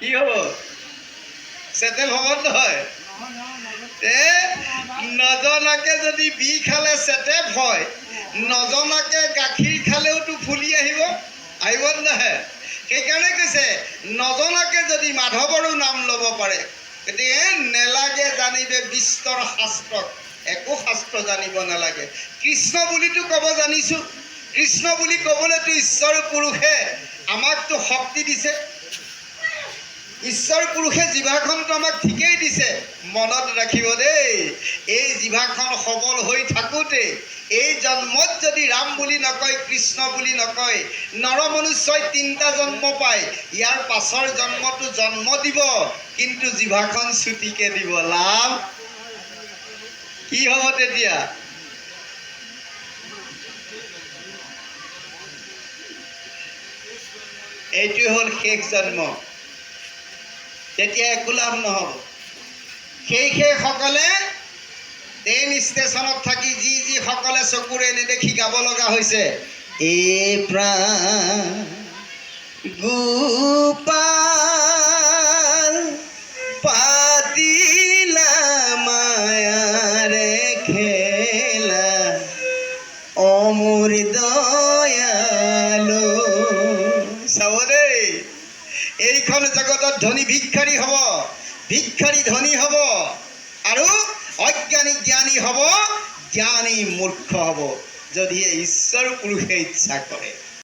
কি হ'ব চেটেল হ'ব নহয়? নজনাকে যদি বি খালে চেটেপ হয়, নজনাকে গাখীৰ খালেওতো ফুলি আহিব আহিব নাহে সেইকাৰণে কৈছে, নজনাকে যদি মাধৱৰো নাম ল'ব পাৰে, গতিকে নেলাগে জানিবে বিস্তৰ শাস্ত্ৰক একো শাস্ত্ৰ জানিব নালাগে। কৃষ্ণ বুলিতো ক'ব জানিছোঁ। কৃষ্ণ বুলি ক'বলৈতো ঈশ্বৰ পুৰুষে আমাকতো শক্তি দিছে। ঈশ্বৰ পুৰুষে জিভাখনটো আমাক ঠিকেই দিছে। মনত ৰাখিব দেই, এই জিভাখন সবল হৈ থাকোঁতে, এই জন্মত যদি ৰাম বুলি নকয়, কৃষ্ণ বুলি নকয় নৰ মনুষ্যই তিনিটা জন্ম পায়, ইয়াৰ পাছৰ জন্মটো জন্ম দিব, কিন্তু জিভাখন চুটিকে দিব লাভ। কি হ'ব তেতিয়া? এইটোৱে হ'ল শেষ জন্ম। তেতিয়া লাভ নহ'ব। সেই সেইসকলে ট্ৰেইন ষ্টেচনত থাকি যি যিসকলে চকুৰে নেদেখি গাব লগা হৈছে এই প্ৰাণ গোপাল পাতিলা মায়াৰে খেলা অমূৰ এইখন জগতত ধনী ভিক্ষাৰী হ'ব, ভিক্ষাৰী ধনী হ'ব, আৰু অজ্ঞানী জ্ঞানী হ'ব, জ্ঞানী মূৰ্খ হ'ব যদিহে ঈশ্বৰ পুৰুষে ইচ্ছা কৰে।